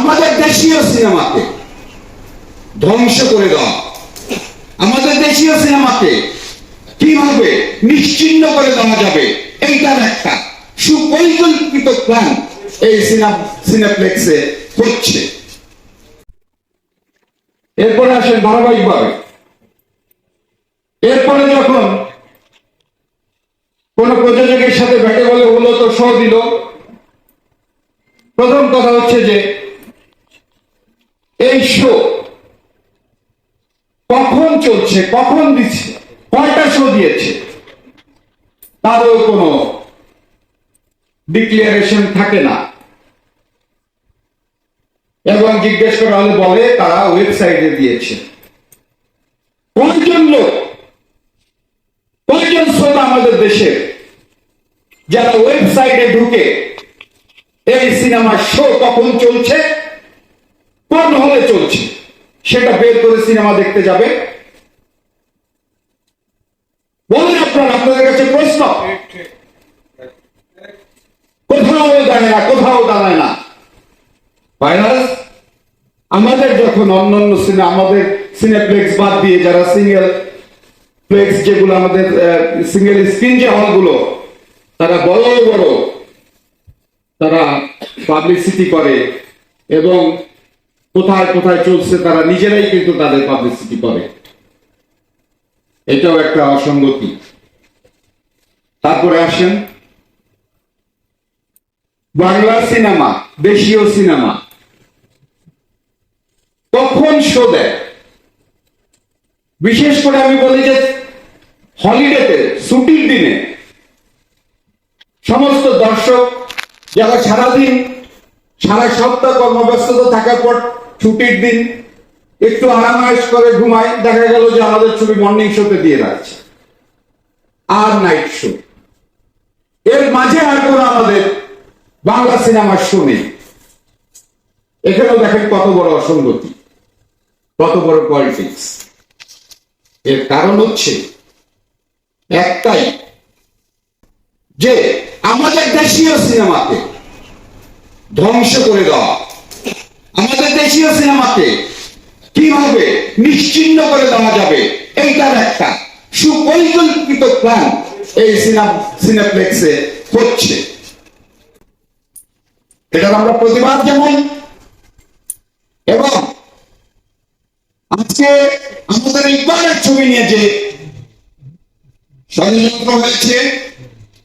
আমাদের দেশীয় সিনেমাকে ধ্বংস করে দেওয়া আমাদের দেশীয় সিনেমাকে কীভাবে নিশ্চিন্ন করে দেওয়া যাবে? এইটার একটা সুপরিকল্পিত প্ল্যান এই সিনেপ্লেক্সে হচ্ছে। এরপরে আসেন ধারাবাহিকভাবে। এরপরে যখন কোন প্রযোজকের সাথে ব্যাটে বলে হলো তো শো দিল, প্রথম কথা হচ্ছে যে এই শো কখন চলছে, কখন দিচ্ছে, কয়টা শো দিয়েছে, তারও কোনো ডিক্লিয়ারেশন থাকে না। এবং জিজ্ঞেস করা হলে বলে, তারা ওয়েবসাইটে দিয়েছে। কয়জন লোক, কয়জন শ্রোতা আমাদের দেশে, যারা ওয়েবসাইটে ঢুকে এই সিনেমার শো কখন চলছে কোন হলে চলছে। সেটা বের করে সিনেমা দেখতে যাবে। বলেন আপনারা, আপনাদের কাছে প্রশ্ন? কোথাও দাঁড়ায় না, কোথাও দাঁড়ায় না। ভাইরাস আমাদের যখন অন্যান্য সিনেমা আমাদের সিনেপ্লেক্স বাদ দিয়ে যারা সিঙ্গেল প্লেক্স যেগুলো আমাদের সিঙ্গেল স্ক্রিন যে হলগুলো, তারা বড় বড়, তারা পাবলিসিটি করে এবং কোথায় কোথায় চলছে তারা নিজেরাই কিন্তু তাদের পাবলিসিটি করে। এটাও একটা অসঙ্গতি। তারপরে আসেন। বাংলা সিনেমা, দেশীয় সিনেমা। কখন শো দেয়? বিশেষ করে আমি বলি যে হলিডেতে ছুটির দিনে, সমস্ত দর্শক যারা সারাদিন সারা সপ্তাহ কর্মব্যস্ততা থাকার পর ছুটির দিন একটু আরামায়েশ করে ঘুমায় দেখা গেল যে আমাদের ছবি মর্নিং শোতে দিয়ে রাখছে। আর নাইট শো এর মাঝে আর কোনো আমাদের বাংলা সিনেমার শো নেই। এখানেও দেখেন কত বড় অসঙ্গতি, কত বড় পলিটিক্স এর কারণ হচ্ছে একটাই, যে আমাদের দেশীয় সিনেমাকে ধ্বংস করে দেওয়া আমাদের দেশীয় সিনেমাকে কীভাবে নিশ্চিন্ন করে দেওয়া যাবে, এইটার একটা সুপরিকল্পিত প্ল্যান এই সিনেপ্লেক্সে হচ্ছে। এটার আমরা প্রতিবাদ যেমন এবং আজকে আমাদের ইকবালের ছবি নিয়ে যে ষড়যন্ত্র হয়েছে,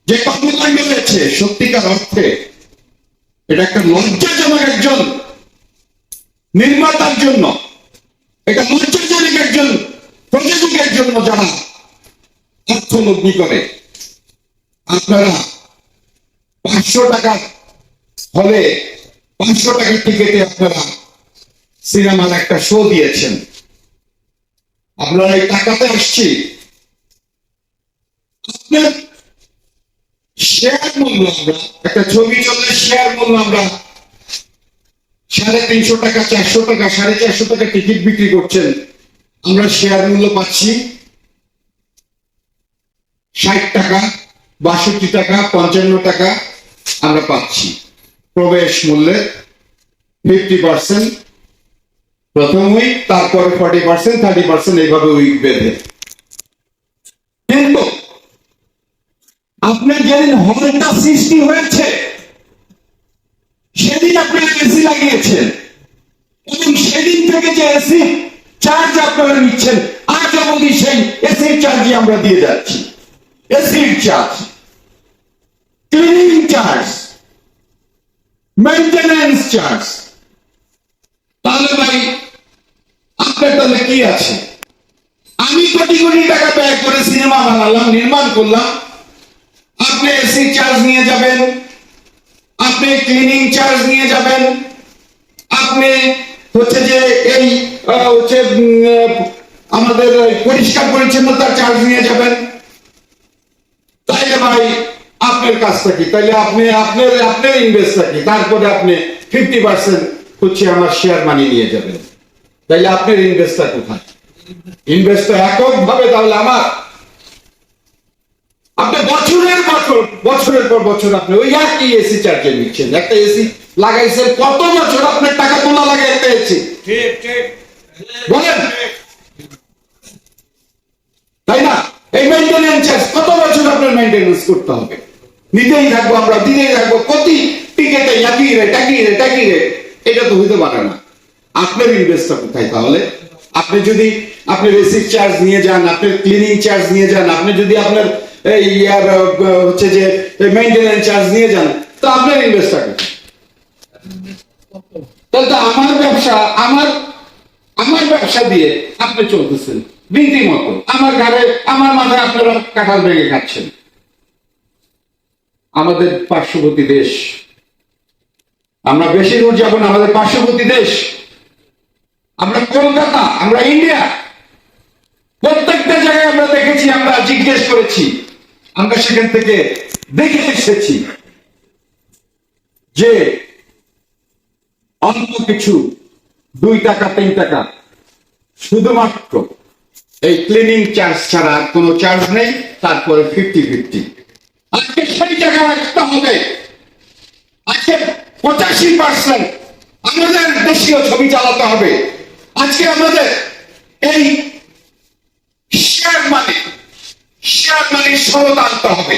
যে কর্মকাণ্ড হয়েছে সত্যিকার অর্থে এটা একটা লজ্জাজনক একজন নির্মাতার জন্য। এটা লজ্জাজনক একজন প্রযোজকের জন্য যারা অর্থলগ্নি করে। আপনারা পাঁচশো টাকা হলে পাঁচশো টাকার টিকিটে আপনারা সিনেমার একটা শো দিয়েছেন। আপনারা এই টাকাতে আসছি। আপনার শেয়ার মূল্য আমরা, একটা ছবি চললে শেয়ার মূল্য আমরা সাড়ে তিনশো টাকা, চারশো টাকা, সাড়ে চারশো টাকা টিকিট বিক্রি করছেন। আমরা শেয়ার মূল্য পাচ্ছি ষাট টাকা, বাষট্টি টাকা, পঞ্চান্ন টাকা আমরা পাচ্ছি। প্রবেশ মূল্যে ফিফটি পার্সেন্ট প্রথম উইক তারপরে ফর্টি পার্সেন্ট থার্টি পার্সেন্ট এইভাবে উইক বেঁধে কিন্তু আপনার যেদিন হলটা সৃষ্টি হয়েছে, সেদিন আপনারা এসি লাগিয়েছেন। এবং সেদিন থেকে যে এসি চার্জ আপনারা নিচ্ছেন, আজ অবধি সেই এসির চার্জই আমরা দিয়ে যাচ্ছি। এসির charge cleaning charge maintenance charge তাহলে ভাই, আপনার তাহলে কি আছে? আমি কোটি কোটি টাকা ব্যয় করে সিনেমা বানালাম, নির্মাণ করলাম আপনি এসি চার্জ নিয়ে যাবেন, আপনি ক্লিনিং চার্জ নিয়ে যাবেন, আপনি হচ্ছে যে এই হচ্ছে আমাদের পরিষ্কার পরিচ্ছন্নতার চার্জ নিয়ে যাবেন। তাইলে ভাই, আপনার কাজটা কি? তাইলে আপনি, আপনার আপনার ইনভেস্টটা কি? তারপরে আপনি ফিফটি পার্সেন্ট হচ্ছে আমার শেয়ার মানি নিয়ে যাবেন। তাইলে আপনার ইনভেস্টটা কোথায়? ইনভেস্ট একক ভাবে তাহলে আমার। আপনি বছরের বছর বছরের পর বছর আপনি ওই একই এসি চার্জে নিচ্ছেন। একটা এসি লাগাইছেন কত বছর আপনার টাকা তুলে ঠিক ঠিক। বলেন। তাই না? এই মেইনটেনেন্স চার্জ কত বছর আপনার মেইনটেনেন্স করতে হবে? নিতেই থাকব আমরা দিতেই থাকব। প্রতি টিকেটে একই রেট একই রে একই রেট এটা তো হইতে পারে না। আপনার ইনভেস্টটা কোথায় তাহলে? আপনি যদি আপনি বেসিক চার্জ নিয়ে যান আপনি ক্লিনিং চার্জ নিয়ে যান আপনি যদি আপনার ইয়ার হচ্ছে যে মেইনটেনেন্স চার্জ নিয়ে যান, তো আপনার ইনভেস্টটা কোথায় তাহলে তো আমার ব্যবসা, আমার আমার ব্যবসা দিয়ে আপনি চলতেছেন মতো। আমার ঘরে আমার মাথায় আপনারা কাঁঠাল ভেঙে খাচ্ছেন। আমাদের পার্শ্ববর্তী দেশ, আমরা বেশি দূর যাব না, আমাদের পার্শ্ববর্তী দেশ। আমরা কলকাতা, আমরা ইন্ডিয়া। প্রত্যেকটা জায়গায় আমরা দেখেছি, আমরা জিজ্ঞেস করেছি। আমরা সেখান থেকে দেখে এসেছি যে অল্প কিছু দুই টাকা, তিন টাকা, শুধুমাত্র এই ক্লিনিং চার্জ ছাড়া আর কোনো চার্জ নেই, তারপরে ফিফটি ফিফটি আজকে সেই টাকা রাখতে হবে। আজকে পঁচাশি পার্সেন্ট আমাদের দেশীয় ছবি চালাতে হবে। আজকে আমাদের এই শেয়ার মানি শেয়ার মানি সরত আনতে হবে।